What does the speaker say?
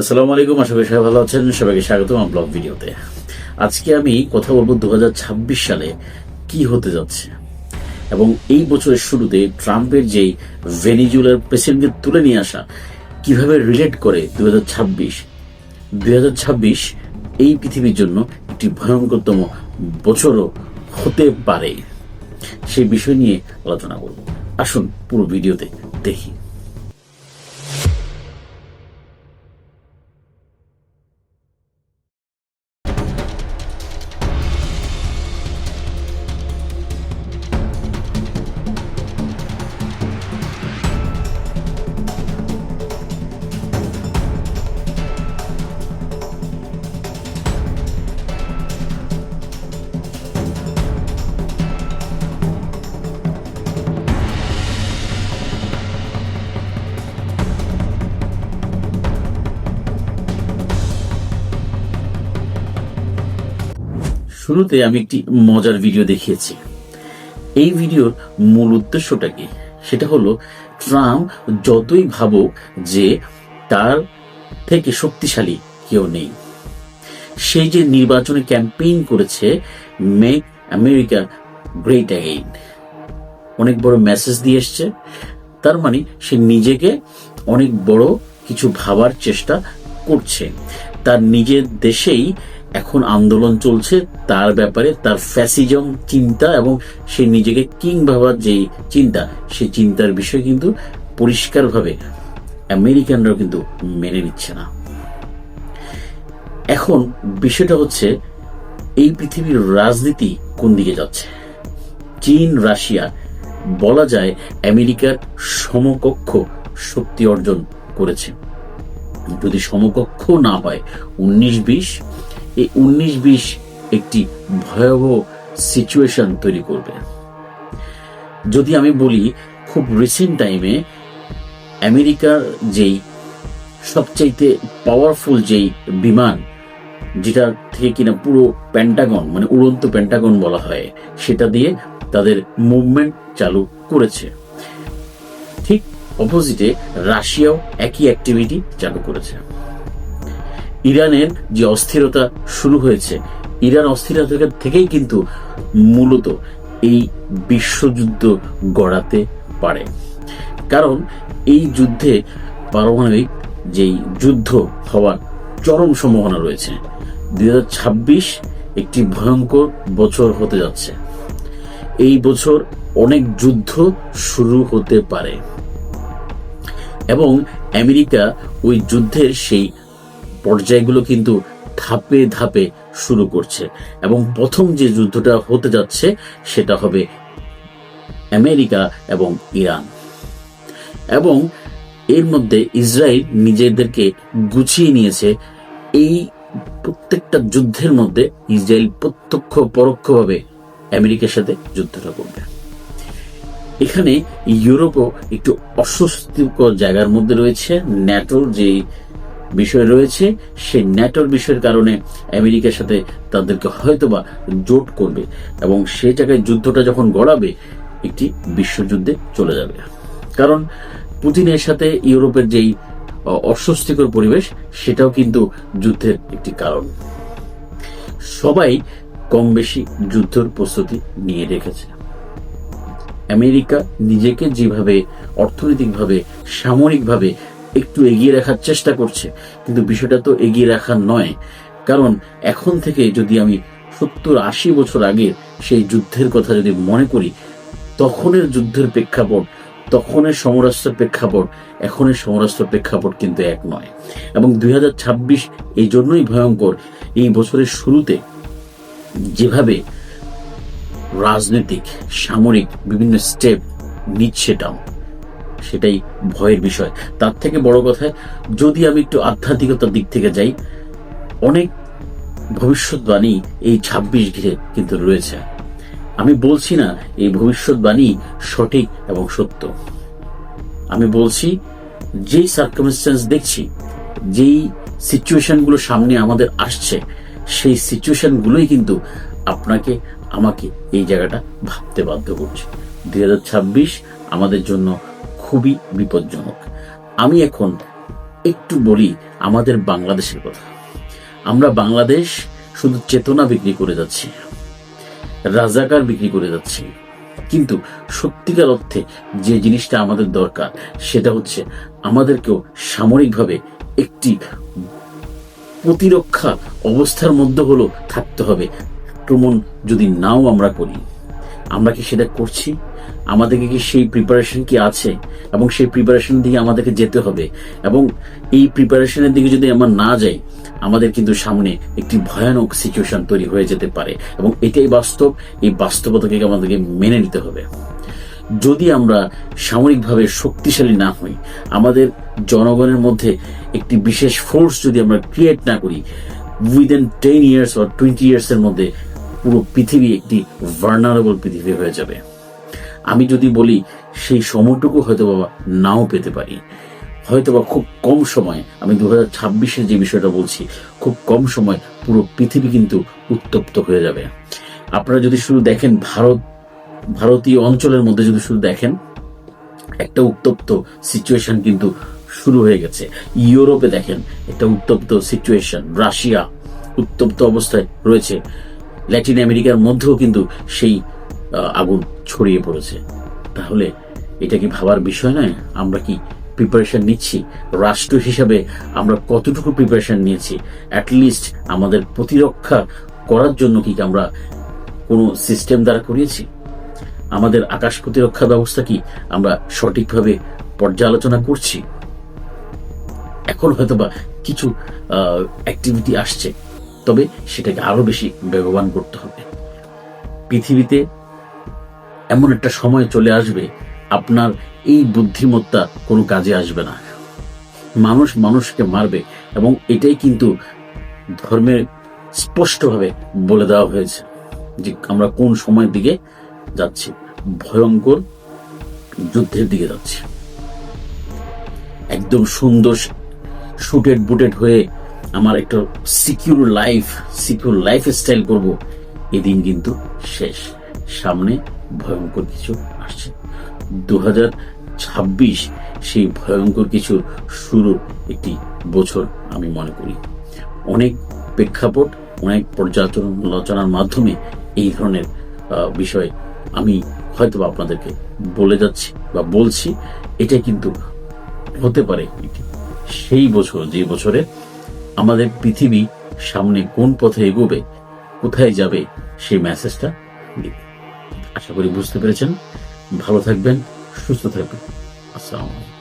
আসসালামু আলাইকুম, আশা করি সবাই ভালো আছেন। সবাইকে স্বাগত আমার ব্লগ ভিডিওতে। আজকে আমি কথা বলব দু হাজার ছাব্বিশ সালে কি হতে যাচ্ছে এবং এই বছরের শুরুতে ট্রাম্পের যেই ভেনিজুলার প্রেসিডেন্টকে তুলে নিয়ে আসা কীভাবে রিলেট করে দু দুই এই পৃথিবীর জন্য একটি ভয়ঙ্করতম বছরও হতে পারে। সেই বিষয় নিয়ে আলোচনা করব। আসুন পুরো ভিডিওতে দেখি। শুরুতে আমি একটি মজার ভিডিও দেখিয়েছি। এই ভিডিওর মূল উদ্দেশ্যটা কি? সেটা হলো, ট্রাম্প যতই ভাবুক যে তার থেকে শক্তিশালী কেউ নেই। সেই যে নির্বাচনে ক্যাম্পেইন করেছে মেক আমেরিকা গ্রেট অ্যাগেইন অনেক বড় মেসেজ দিয়ে এসছে। তার মানে সে নিজেকে অনেক বড় কিছু ভাবার চেষ্টা করছে। তার নিজের দেশেই এখন আন্দোলন চলছে, তার ব্যাপারে তার ফ্যাসিজম চিন্তা এবং সে নিজেকে কিং ভাবার যে চিন্তা সেই চিন্তার বিষয় কিন্তু পরিষ্কারভাবে আমেরিকানরাও কিন্তু মেনে নিচ্ছে না। এখন বিষয়টা হচ্ছে, এই পৃথিবীর রাজনীতি কোন দিকে যাচ্ছে? চীন, রাশিয়া, বলা যায় আমেরিকার সমকক্ষ শক্তি অর্জন করেছে। যদি সমকক্ষ না হয়, উনিশ বিশ এই উনিশ বিশ একটি ভয়াবহ সিচুয়েশন তৈরি করবে। যদি আমি বলি, খুব রিসেন্ট টাইমে আমেরিকার যেই সবচাইতে পাওয়ারফুল যেই বিমান, যেটা থেকে কিনা পুরো প্যান্টাগন মানে উড়ন্ত প্যান্টাগন বলা হয়, সেটা দিয়ে তাদের মুভমেন্ট চালু করেছে। ঠিক অপোজিটে রাশিয়াও একই অ্যাক্টিভিটি চালু করেছে। ইরানের যে অস্থিরতা শুরু হয়েছে, ইরান অস্থিরতা থেকেই কিন্তু মূলত এই বিশ্বযুদ্ধ গড়াতে পারে। কারণ এই যুদ্ধে পারমাণবিক যেই যুদ্ধ হওয়ার চরম সম্ভাবনা রয়েছে, দুই একটি ভয়ঙ্কর বছর হতে যাচ্ছে। এই বছর অনেক যুদ্ধ শুরু হতে পারে। এবং আমেরিকা ওই যুদ্ধের সেই পর্যায়গুলো কিন্তু ধাপে ধাপে শুরু করছে। এবং প্রথম যে যুদ্ধটা হতে যাচ্ছে, সেটা হবে আমেরিকা এবং ইরান। এবং এর মধ্যে ইসরায়েল নিজেদেরকে গুছিয়ে নিয়েছে। এই প্রত্যেকটা যুদ্ধের মধ্যে ইসরায়েল প্রত্যক্ষ পরোক্ষভাবে আমেরিকার সাথে যুদ্ধটা করবে। এখানে ইউরোপও একটু অস্বস্তিকর জায়গার মধ্যে রয়েছে। ন্যাটোর যে বিষয় রয়েছে, সেই ন্যাটোর বিষয়ের কারণে আমেরিকার সাথে তাদেরকে হয়তোবা জোট করবে এবং সেই জায়গায় যুদ্ধটা যখন গড়াবে, একটি বিশ্বযুদ্ধে চলে যাবে। কারণ পুতিনের সাথে ইউরোপের যেই অস্বস্তিকর পরিবেশ, সেটাও কিন্তু যুদ্ধের একটি কারণ। সবাই কম বেশি যুদ্ধের প্রস্তুতি নিয়ে রেখেছে। আমেরিকা নিজেকে যেভাবে অর্থনৈতিকভাবে, সামরিকভাবে একটু এগিয়ে রাখার চেষ্টা করছে, কিন্তু বিষয়টা তো এগিয়ে রাখা নয়। কারণ এখন থেকে যদি আমি সত্তর আশি বছর আগের সেই যুদ্ধের কথা যদি মনে করি, তখনের যুদ্ধের প্রেক্ষাপট, তখনের সমরাস্ত্র প্রেক্ষাপট, এখনের সমরাস্ত্র প্রেক্ষাপট কিন্তু এক নয়। এবং দুই ছাব্বিশ এই জন্যই ভয়ঙ্কর, এই বছরের শুরুতে যেভাবে রাজনৈতিক, সামরিক বিভিন্ন স্টেপ নিচ্ছে ট্রাম্প সেটাই ভয়ের বিষয়। তার থেকে বড় কথা, যদি আমি একটু আধ্যাত্মিকতার দিক থেকে যাই, অনেক ভবিষ্যৎবাণী এই ছাব্বিশ ঘিরে কিন্তু রয়েছে। আমি বলছি না এই ভবিষ্যৎবাণী সঠিক এবং সত্য। আমি বলছি, যেই সার্কামস্টেন্স দেখছি, যেই সিচুয়েশনগুলো সামনে আমাদের আসছে, সেই সিচুয়েশনগুলোই কিন্তু আপনাকে, আমাকে এই জায়গাটা ভাবতে বাধ্য করছে। দুই হাজার ছাব্বিশ আমাদের জন্য খুবই বিপজ্জনক। আমি এখন একটু বলি আমাদের বাংলাদেশের কথা। আমরা বাংলাদেশ শুধু চেতনা বিক্রি করে যাচ্ছি, রাজাকার বিক্রি করে যাচ্ছি। কিন্তু সত্যিকার অর্থে যে জিনিসটা আমাদের দরকার, সেটা হচ্ছে আমাদেরকেও সামরিকভাবে একটি প্রতিরক্ষা অবস্থার মধ্যে হলো থাকতে হবে। আক্রমণ যদি নাও আমরা করি, আমরা কি সেটা করছি? আমাদেরকে কি সেই প্রিপারেশন কি আছে? এবং সেই প্রিপারেশন দিকে আমাদেরকে যেতে হবে। এবং এই প্রিপারেশনের দিকে যদি আমরা না যাই, আমাদের কিন্তু সামনে একটি ভয়ানক সিচুয়েশন তৈরি হয়ে যেতে পারে। এবং এটাই বাস্তব। এই বাস্তবতাকে আমাদেরকে মেনে নিতে হবে। যদি আমরা সামরিকভাবে শক্তিশালী না হই, আমাদের জনগণের মধ্যে একটি বিশেষ ফোর্স যদি আমরা ক্রিয়েট না করি উইদিন টেন ইয়ার্স বা টোয়েন্টি ইয়ার্স এর মধ্যে পুরো পৃথিবী একটি ভার্নারেবল পৃথিবী হয়ে যাবে। আমি যদি বলি, সেই সময়টুকু হয়তো বাবা নাও পেতে পারি। হয়তো বা খুব কম সময়, আমি দু হাজার যে বিষয়টা বলছি, খুব কম সময় পুরো পৃথিবী কিন্তু উত্তপ্ত হয়ে যাবে। আপনারা যদি শুধু দেখেন ভারত, ভারতীয় অঞ্চলের মধ্যে যদি শুধু দেখেন, একটা উত্তপ্ত সিচুয়েশন কিন্তু শুরু হয়ে গেছে। ইউরোপে দেখেন, একটা উত্তপ্ত সিচুয়েশন রাশিয়া উত্তপ্ত অবস্থায় রয়েছে। ল্যাটিন আমেরিকার মধ্যেও কিন্তু সেই আগুন ছড়িয়ে পড়েছে। তাহলে এটা কি ভাবার বিষয় নয়? আমরা কি প্রিপারেশন নিচ্ছি? রাষ্ট্র হিসাবে আমরা কতটুকু প্রিপারেশন নিয়েছি? অ্যাটলিস্ট আমাদের প্রতিরক্ষা করার জন্য কি আমরা কোনো সিস্টেম দ্বারা করিয়েছি? আমাদের আকাশ প্রতিরক্ষা ব্যবস্থা কি আমরা সঠিকভাবে পর্যালোচনা করছি? এখন হয়তোবা কিছু অ্যাক্টিভিটি আসছে, তবে সেটাকে আরও বেশি বেগবান করতে হবে। পৃথিবীতে এমন একটা সময় চলে আসবে, আপনার এই বুদ্ধিমত্তা কোনো কাজে আসবে না। মানুষ মানুষকে মারবে এবং এটাই কিন্তু ধর্মের স্পষ্টভাবে বলে দেওয়া হয়েছে যে আমরা কোন সময়ের দিকে যাচ্ছি। ভয়ঙ্কর যুদ্ধের দিকে যাচ্ছি। একদম সুন্দর শুটেড বুটেড হয়ে আমার একটা secure life secure lifestyle করব, এদিন কিন্তু শেষ। সামনে ভয়ঙ্কর কিছু আসছে। দু ছাব্বিশ সেই ভয়ঙ্কর কিছু শুরুর একটি বছর আমি মনে করি। অনেক প্রেক্ষাপট, অনেক পর্যালোচনার মাধ্যমে এই ধরনের বিষয় আমি হয়তো আপনাদেরকে বলে যাচ্ছি বা বলছি। এটা কিন্তু হতে পারে সেই বছর, যে বছরে আমাদের পৃথিবী সামনে কোন পথে এগোবে, কোথায় যাবে সেই মেসেজটা দিবে আশা করি বুঝতে পেরেছেন। ভালো থাকবেন সুস্থ থাকবেন। আসসালামু আলাইকুম।